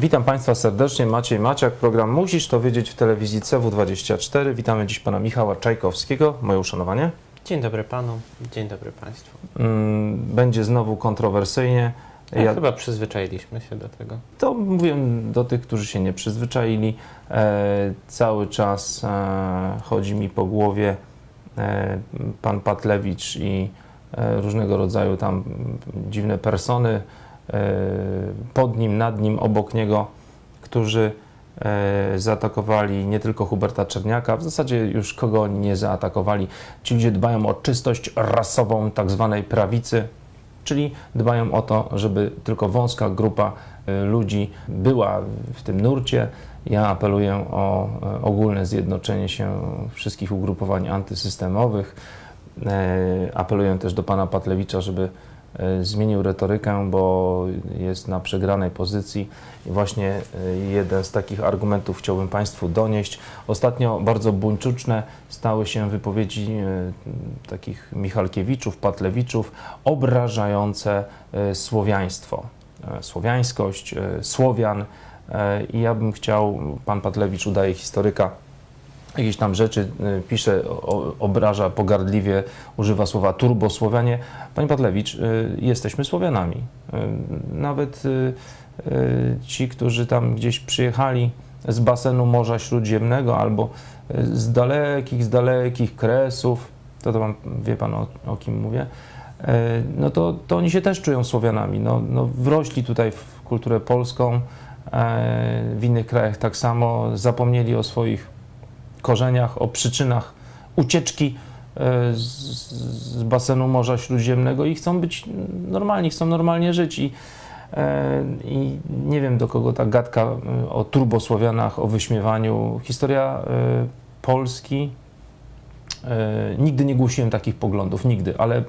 Witam Państwa serdecznie, Maciej Maciak, program Musisz to wiedzieć w telewizji CW24. Witamy dziś Pana Michała Czajkowskiego, moje uszanowanie. Dzień dobry panu, dzień dobry państwu. Mm, Będzie znowu kontrowersyjnie. Ja Ja chyba przyzwyczailiśmy się do tego. to mówię do tych, którzy się nie przyzwyczaili. E, cały czas e, chodzi mi po głowie e, Pan Patlewicz i e, różnego rodzaju tam dziwne persony pod nim, nad nim, obok niego, którzy e, zaatakowali nie tylko Huberta Czerniaka, w zasadzie już kogo oni nie zaatakowali. Ci ludzie dbają o czystość rasową tak zwanej prawicy, czyli dbają o to, żeby tylko wąska grupa e, ludzi była w tym nurcie. Ja apeluję o e, ogólne zjednoczenie się wszystkich ugrupowań antysystemowych. E, Apeluję też do pana Patlewicza, żeby e, zmienił retorykę, bo jest na przegranej pozycji. I właśnie e, jeden z takich argumentów chciałbym Państwu donieść. Ostatnio bardzo buńczuczne stały się wypowiedzi e, takich Michalkiewiczów, Patlewiczów obrażające e, słowiaństwo, e, słowiańskość, e, Słowian. E, i ja bym chciał, pan Patlewicz udaje historyka, jakieś tam rzeczy y, pisze, obraża pogardliwie, używa słowa turbosłowianie. Panie Patlewicz, y, jesteśmy Słowianami. Y, Nawet ci, którzy tam gdzieś przyjechali z basenu Morza Śródziemnego albo z dalekich, z dalekich kresów, to, to pan, wie pan o, o kim mówię, no to, to oni się też czują Słowianami. No, no, wrośli tutaj w kulturę polską, e, w innych krajach tak samo, zapomnieli o swoich korzeniach, o przyczynach ucieczki e, z, basenu Morza Śródziemnego i chcą być normalni, chcą normalnie żyć. I, e, I nie wiem, do kogo ta gadka e, o turbosłowianach, o wyśmiewaniu. Historia Polski. E, Nigdy nie głosiłem takich poglądów, nigdy, ale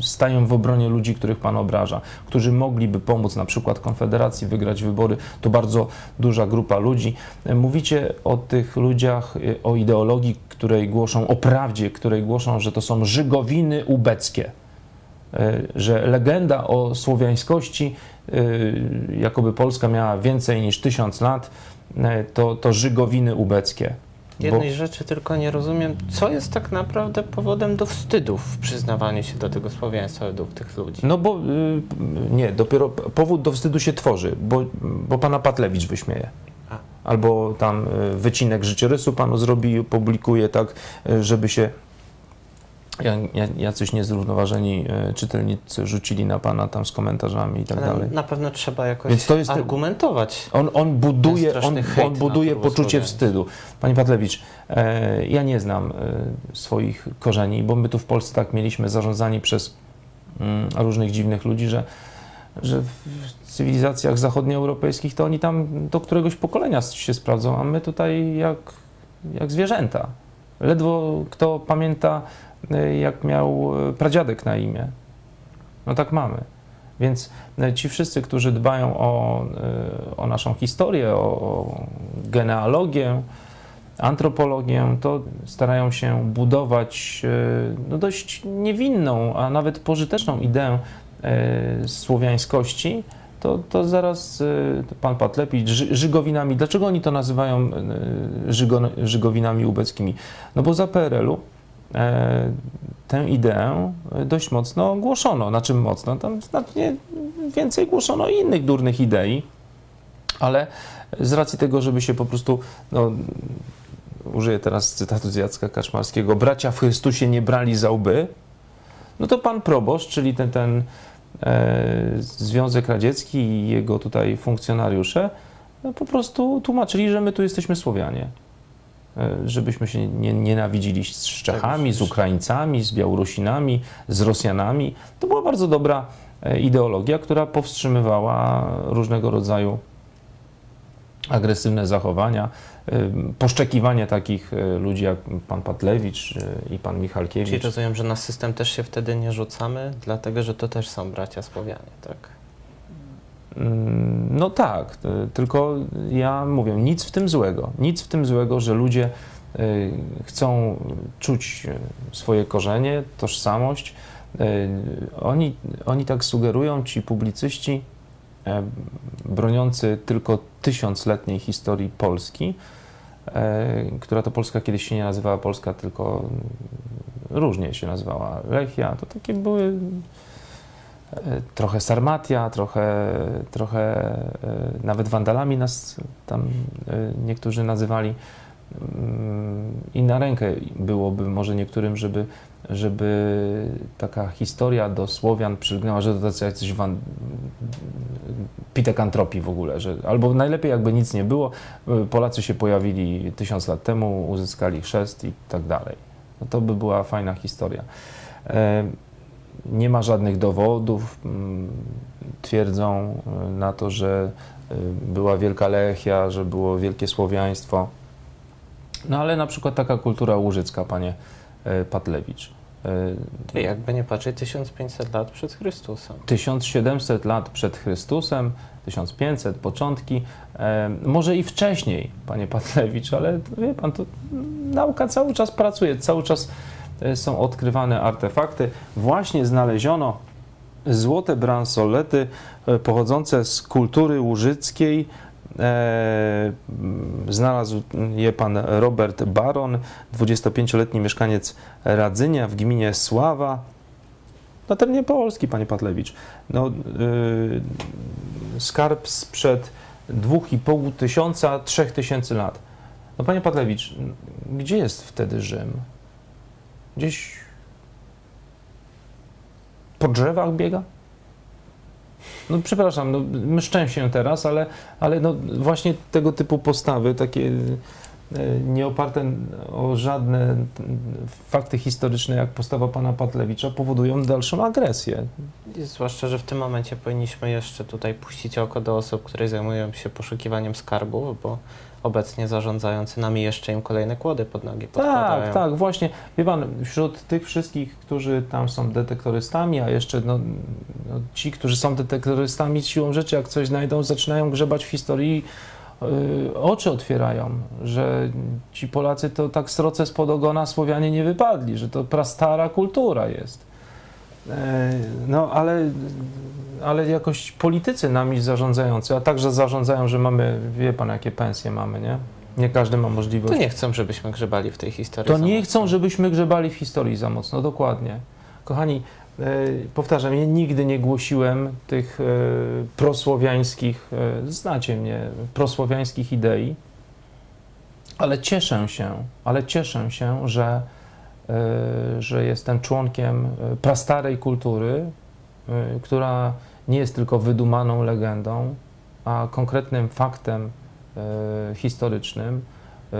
staję w obronie ludzi, których Pan obraża, którzy mogliby pomóc na przykład Konfederacji wygrać wybory. To bardzo duża grupa ludzi. E, Mówicie o tych ludziach, e, o ideologii, której głoszą, o prawdzie, której głoszą, że to są żygowiny ubeckie. Że legenda o słowiańskości, jakoby Polska miała więcej niż tysiąc lat, to, to żygowiny ubeckie. Bo- Jednej rzeczy tylko nie rozumiem, co jest tak naprawdę powodem do wstydu w przyznawaniu się do tego słowiaństwa według tych ludzi. No bo y, nie, dopiero powód do wstydu się tworzy, bo, bo pana Patlewicz wyśmieje. Albo tam y, wycinek życiorysu panu zrobi, publikuje tak, y, żeby się jacyś niezrównoważeni y, czytelnicy rzucili na pana tam z komentarzami i tak Ale dalej. na pewno trzeba jakoś Więc to jest argumentować. On, on buduje, on, on buduje poczucie wstydu. Panie Patlewicz, e, ja nie znam e, swoich korzeni, bo my tu w Polsce tak mieliśmy zarządzani przez mm, różnych dziwnych ludzi, że, że w cywilizacjach zachodnioeuropejskich to oni tam do któregoś pokolenia się sprawdzą, a my tutaj jak, jak zwierzęta. Ledwo kto pamięta, e, jak miał e, pradziadek na imię. No tak mamy. Więc e, ci wszyscy, którzy dbają o, o naszą historię, o, genealogię, antropologię, to starają się budować no dość niewinną, a nawet pożyteczną ideę słowiańskości, to, to zaraz pan Patlepicz ży, Żygowinami. Dlaczego oni to nazywają żygo, Żygowinami ubeckimi? No bo za PRL-u tę ideę dość mocno głoszono. Na czym mocno? Tam znacznie więcej głoszono innych durnych idei, ale z racji tego, żeby się po prostu, no, użyję teraz cytatu z Jacka Kaczmarskiego, bracia w Chrystusie nie brali za łby, no to pan proboszcz, czyli ten, ten e, Związek Radziecki i jego tutaj funkcjonariusze, no, po prostu tłumaczyli, że my tu jesteśmy Słowianie. E, Żebyśmy się nie nienawidzili z Czechami, z Ukraińcami, z Białorusinami, z Rosjanami. To była bardzo dobra e, ideologia, która powstrzymywała różnego rodzaju agresywne zachowania, e, poszczekiwanie takich ludzi jak pan Patlewicz i pan Czyli Michalkiewicz. rozumiem, że na system też się wtedy nie rzucamy, dlatego że to też są bracia Słowianie, tak? Mm, No tak, t- tylko ja mówię, nic w tym złego. Nic w tym złego, że ludzie y, chcą czuć y, swoje korzenie, tożsamość. Y, Oni, oni tak sugerują, ci publicyści, e, broniący tylko tysiącletniej historii Polski, e, która to Polska kiedyś się nie nazywała Polska, tylko różnie się nazywała. Lechia, to takie były trochę Sarmatia, trochę, trochę e, nawet Wandalami nas tam e, niektórzy nazywali. Mm, I na rękę byłoby może niektórym, żeby, żeby taka historia do Słowian przylgnęła, że to tacy jacyś wan... pitekantropii w ogóle, że albo najlepiej jakby nic nie było, Polacy się pojawili tysiąc lat temu, uzyskali chrzest i tak dalej. No to by była fajna historia. Nie ma żadnych dowodów, mm, twierdzą y, na to, że y, była Wielka Lechia, że było wielkie słowiaństwo. No ale na przykład taka kultura łużycka, panie e, Patlewicz. Jakby nie patrzeć, 1500 lat przed Chrystusem. 1700 lat przed Chrystusem, 1500, początki, może i wcześniej, panie Patlewicz, ale wie pan, to nauka cały czas pracuje, cały czas są odkrywane artefakty. Właśnie znaleziono złote bransolety e, pochodzące z kultury łużyckiej. E, Znalazł je pan Robert Baron, 25-letni mieszkaniec Radzynia w gminie Sława na terenie Polski, panie Patlewicz. No, yy, skarb sprzed 2,5 tysiąca, 3 tysięcy lat. No, panie Patlewicz, gdzie jest wtedy Rzym? Gdzieś po drzewach biega? No przepraszam, no, myszczę się teraz, ale, ale no, właśnie tego typu postawy, takie e, nie oparte o żadne fakty historyczne, jak postawa pana Patlewicza, powodują dalszą agresję. I Zwłaszcza, że w tym momencie powinniśmy jeszcze tutaj puścić oko do osób, które zajmują się poszukiwaniem skarbów, bo obecnie zarządzający nami jeszcze im kolejne kłody pod nogi podkładają. Tak, tak, właśnie. Wie pan, wśród tych wszystkich, którzy tam są detektorystami, a jeszcze no, no, ci, którzy są detektorystami siłą rzeczy, jak coś znajdą, zaczynają grzebać w historii, yy, oczy otwierają, że ci Polacy to tak sroce spod ogona Słowianie nie wypadli, że to prastara kultura jest. E, No, ale, ale jakoś politycy nami zarządzający, a także zarządzają, że mamy, wie pan, jakie pensje mamy, nie? Nie każdy ma możliwość. To nie chcą, żebyśmy grzebali w tej historii. To nie chcą, żebyśmy grzebali w historii za mocno, dokładnie. Kochani, e, powtarzam, ja nigdy nie głosiłem tych e, prosłowiańskich, znacie mnie, prosłowiańskich idei, ale cieszę się, ale cieszę się, że, że jestem członkiem e, prastarej kultury, e, która nie jest tylko wydumaną legendą, a konkretnym faktem e, historycznym. E,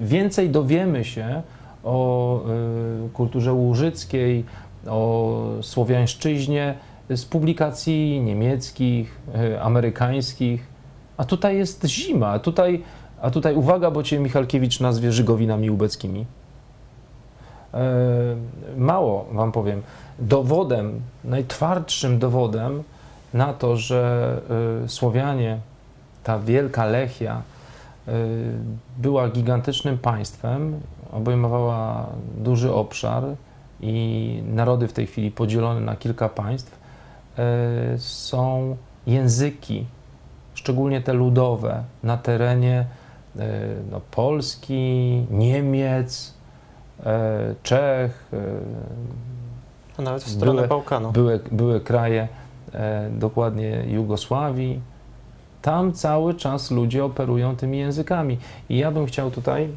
Więcej dowiemy się o e, kulturze łużyckiej, o słowiańszczyźnie z publikacji niemieckich, e, amerykańskich. A tutaj jest zima, a tutaj, a tutaj uwaga, bo cię Michalkiewicz nazwie Żygowinami ubeckimi. E, Mało wam powiem. Dowodem, najtwardszym dowodem na to, że e, Słowianie, ta wielka Lechia, y, była gigantycznym państwem, obejmowała duży obszar i narody w tej chwili podzielone na kilka państw, są języki, szczególnie te ludowe, na terenie no, Polski, Niemiec, Czech, y, A nawet w stronę były- Bałkanu. były, były kraje, e, dokładnie Jugosławii. Tam cały czas ludzie operują tymi językami. I ja bym chciał tutaj,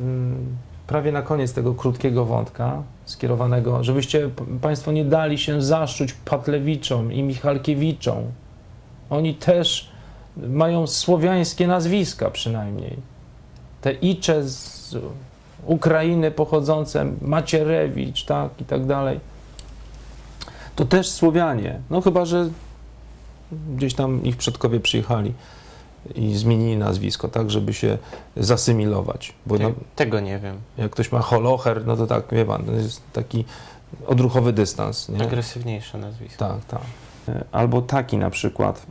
mm, prawie na koniec tego krótkiego wątka, skierowanego, żebyście Państwo nie dali się zaszczuć Patlewiczom i Michalkiewiczom. Oni też mają słowiańskie nazwiska przynajmniej. Te Icze z Ukrainy pochodzące, Macierewicz, tak, i tak dalej to też Słowianie. No chyba, że gdzieś tam ich przodkowie przyjechali i zmienili nazwisko, tak, żeby się zasymilować. Bo no, Te- Tego nie wiem. jak ktoś ma holocher, no to tak, wie pan, to jest taki odruchowy dystans. Nie? Agresywniejsze nazwisko. Tak, tak. Albo taki na przykład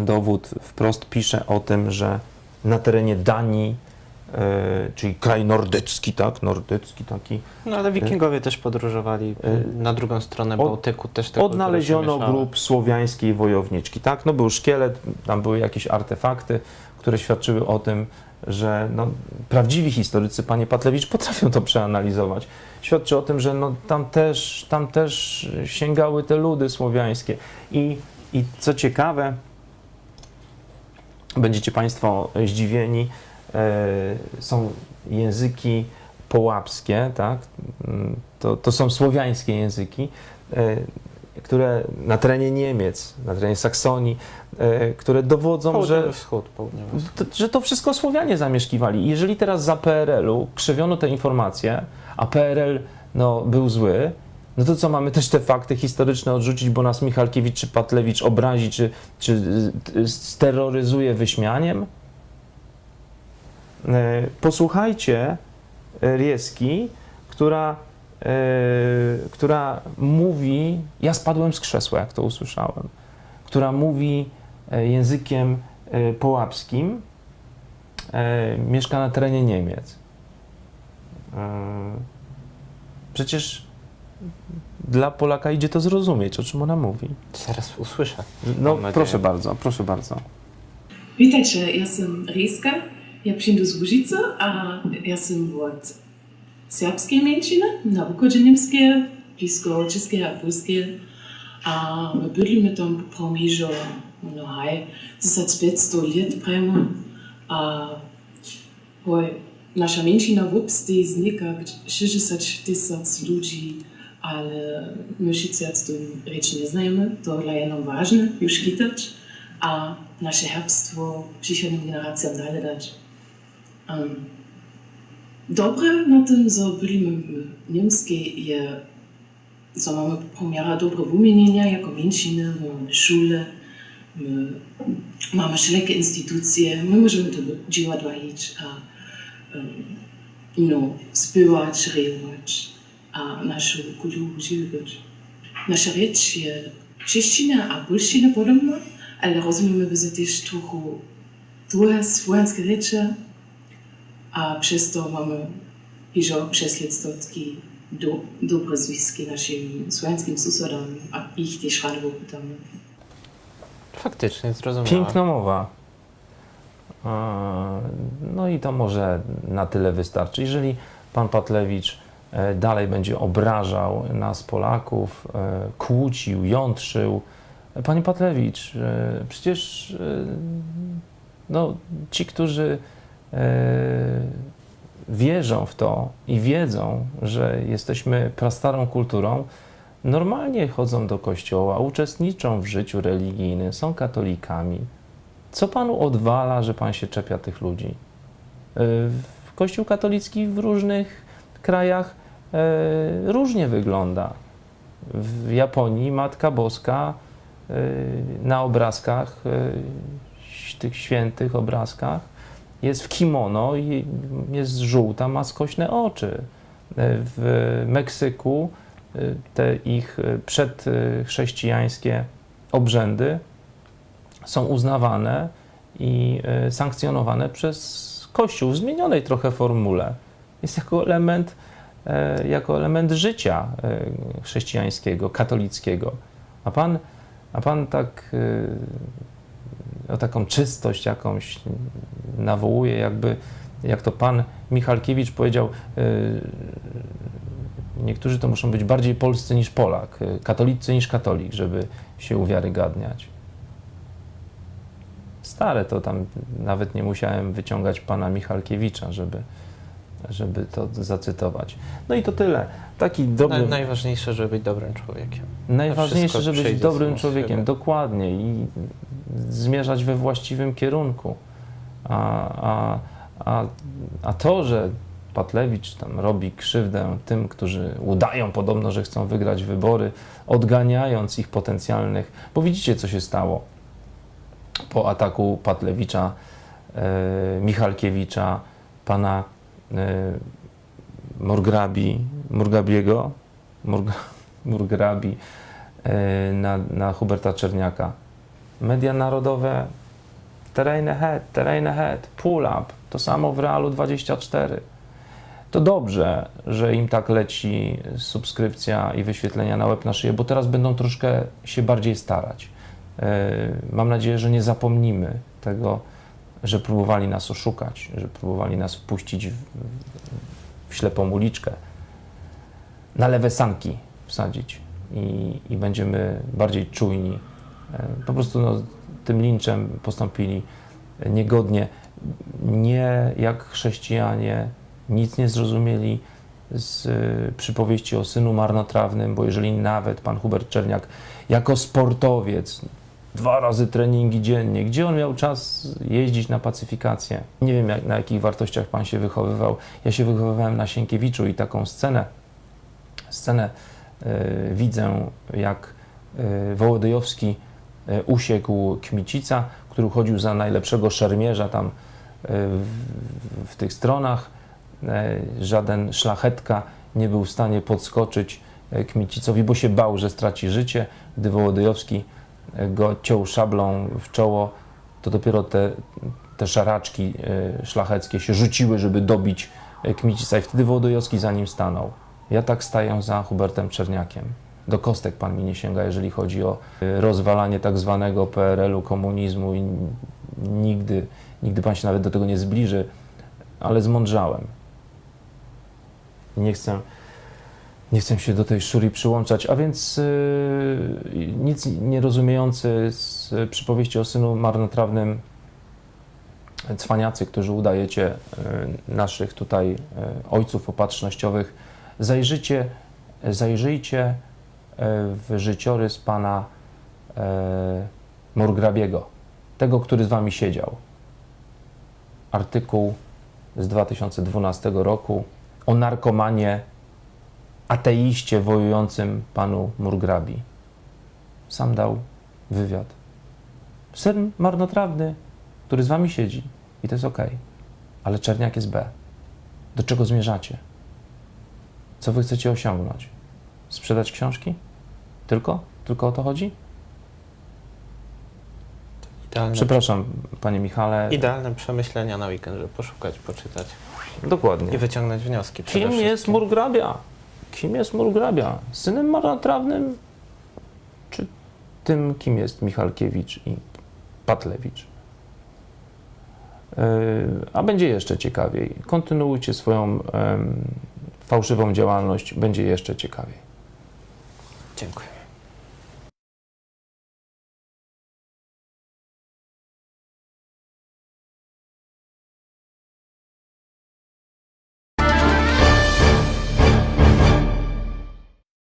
dowód wprost pisze o tym, że na terenie Danii czyli kraj nordycki, tak, nordycki taki. No ale wikingowie też podróżowali Y, na drugą stronę od- Bałtyku, też te kultury się Odnaleziono grup słowiańskiej wojowniczki, tak, no był szkielet, tam były jakieś artefakty, które świadczyły o tym, że no, prawdziwi historycy, panie Patlewicz, potrafią to przeanalizować. Świadczy o tym, że no, tam, też, tam też sięgały te ludy słowiańskie. I, I co ciekawe, będziecie Państwo zdziwieni, e, są języki połapskie, tak? Mm, To, to są słowiańskie języki, e, które na terenie Niemiec, na terenie Saksonii, e, które dowodzą, Południowy że wschód, południowy wschód. to, że to wszystko Słowianie zamieszkiwali. Jeżeli teraz za PRL-u krzywiono te informacje, a PRL no, był zły, no to co, mamy też te fakty historyczne odrzucić, bo nas Michalkiewicz czy Patlewicz obrazi, czy, czy steroryzuje wyśmianiem? E, Posłuchajcie Rieski, która, e, która mówi, ja spadłem z krzesła, jak to usłyszałem, która mówi e, językiem połapskim, mieszka na terenie Niemiec. Przecież dla Polaka idzie to zrozumieć, o czym ona mówi. Zaraz usłyszę. No, proszę bardzo, proszę bardzo. Witajcie, ja jestem Rijska, ja przyjdę z Łużycy, a ja jestem od serbskiej mężczyzny, na wychodzie niemskie, blisko czeskie a polskie. A my bydlimy tam po Pomierzu, no hej, 1500 lat prema. A hoj, nasza mężczyzna wopstej znika 60 tysięcy ludzi, ale my wszyscy o tym rzeczy nie znamy, to dla jedną ważne, już kitać, a nasze herbstwo przyszłym generacjom dalej dać. Um, dobre na tym, że byliśmy niemskie, je, że mamy pomiara dobre wymienienia jako my mamy szule, my mamy wszelkie instytucje, my możemy to dzieła dwaić, a um, no, spływać, rejować, a naszą kulturę żywać. Nasza rzecz je cześcina a polszczyna podobna, ale rozumiemy, że też trochę drugie słowiańskie rzeczy, a przez to mamy jeszcze przez latstotki do, dobre związki naszym słowiańskim sąsiadom, a ich też rado pytamy. Faktycznie, zrozumiałem. Piękna mowa. No i to może na tyle wystarczy. Jeżeli pan Patlewicz e, dalej będzie obrażał nas, Polaków, e, kłócił, jątrzył, panie Patlewicz, e, przecież no, ci, którzy wierzą w to i wiedzą, że jesteśmy prastarą kulturą, normalnie chodzą do kościoła, uczestniczą w życiu religijnym, są katolikami. Co panu odwala, że pan się czepia tych ludzi? W Kościół katolicki w różnych krajach y, różnie wygląda. W Japonii Matka Boska na obrazkach, tych świętych obrazkach, jest w kimono i jest żółta, ma skośne oczy. Y, W Meksyku y, te ich y, przedchrześcijańskie obrzędy są uznawane i sankcjonowane przez Kościół w zmienionej trochę formule. Jest jako element, e, jako element życia e, chrześcijańskiego, katolickiego. A pan, a pan tak o taką czystość jakąś nawołuje, jakby, jak to pan Michalkiewicz powiedział, y, niektórzy to muszą być bardziej polscy niż Polak, y, katolicy niż katolik, żeby się uwiarygadniać. Stare to tam nawet nie musiałem wyciągać pana Michalkiewicza, żeby, żeby to zacytować. No i to tyle. Taki dobry, Naj, najważniejsze, żeby być dobrym człowiekiem. najważniejsze, żeby być dobrym człowiekiem, siebie. dokładnie i zmierzać we właściwym kierunku. A, a, a, a to, że Patlewicz tam robi krzywdę tym, którzy udają podobno, że chcą wygrać wybory, odganiając ich potencjalnych, bo widzicie, co się stało po ataku Patlewicza, e, Michalkiewicza, pana e, Murgrabi, Murgabiego, Murg, terrain ahead, terrain ahead, pull up, to samo w Realu 24. To dobrze, że im tak leci subskrypcja i wyświetlenia na łeb na szyję, bo teraz będą troszkę się bardziej starać. Yy, Mam nadzieję, że nie zapomnimy tego, że próbowali nas oszukać, że próbowali nas wpuścić w, w ślepą uliczkę, na lewe sanki wsadzić i, i będziemy bardziej czujni. E, Po prostu no, tym linczem postąpili niegodnie, nie jak chrześcijanie, nic nie zrozumieli z y, przypowieści o synu marnotrawnym, bo jeżeli nawet pan Hubert Czerniak jako sportowiec dwa razy treningi dziennie, gdzie on miał czas jeździć na pacyfikację? Nie wiem, jak, na jakich wartościach pan się wychowywał. Ja się wychowywałem na Sienkiewiczu i taką scenę, scenę y, widzę, jak y, Wołodyjowski usiekł Kmicica, który uchodził za najlepszego szermierza tam y, w, tych stronach. E, Żaden szlachetka nie był w stanie podskoczyć e, Kmicicowi, bo się bał, że straci życie. Gdy Wołodyjowski e, go ciął szablą w czoło, to dopiero te, te szaraczki e, szlacheckie się rzuciły, żeby dobić e, Kmicica i wtedy Wołodyjowski za nim stanął. Ja tak staję za Hubertem Czerniakiem. Do kostek pan mi nie sięga, jeżeli chodzi o e, rozwalanie tak zwanego PRL-u, komunizmu i nigdy, nigdy pan się nawet do tego nie zbliży, ale zmądrzałem. Nie chcę, nie chcę się do tej szurii przyłączać, a więc yy, nic nie rozumiejący z przypowieści o synu marnotrawnym cwaniacy, którzy udajecie yy, naszych tutaj yy, ojców opatrznościowych, zajrzyjcie, zajrzyjcie w życiorys pana yy, Murgrabiego, tego, który z wami siedział. Artykuł z 2012 roku o narkomanie, ateiście wojującym panu Murgrabi. Sam dał wywiad. Syn marnotrawny, który z wami siedzi i to jest ok, ale Czerniak jest B. Do czego zmierzacie? Co wy chcecie osiągnąć? Sprzedać książki? Tylko? Tylko o to chodzi? Idealne, Przepraszam, panie Michale. idealne przemyślenia na weekend, żeby poszukać, poczytać Dokładnie. i wyciągnąć wnioski. Kim jest. Murgrabia? Kim jest Murgrabia? Synem marnotrawnym? Czy tym, kim jest Michalkiewicz i Patlewicz? Yy, A będzie jeszcze ciekawiej. Kontynuujcie swoją fałszywą działalność, będzie jeszcze ciekawiej. Dziękuję.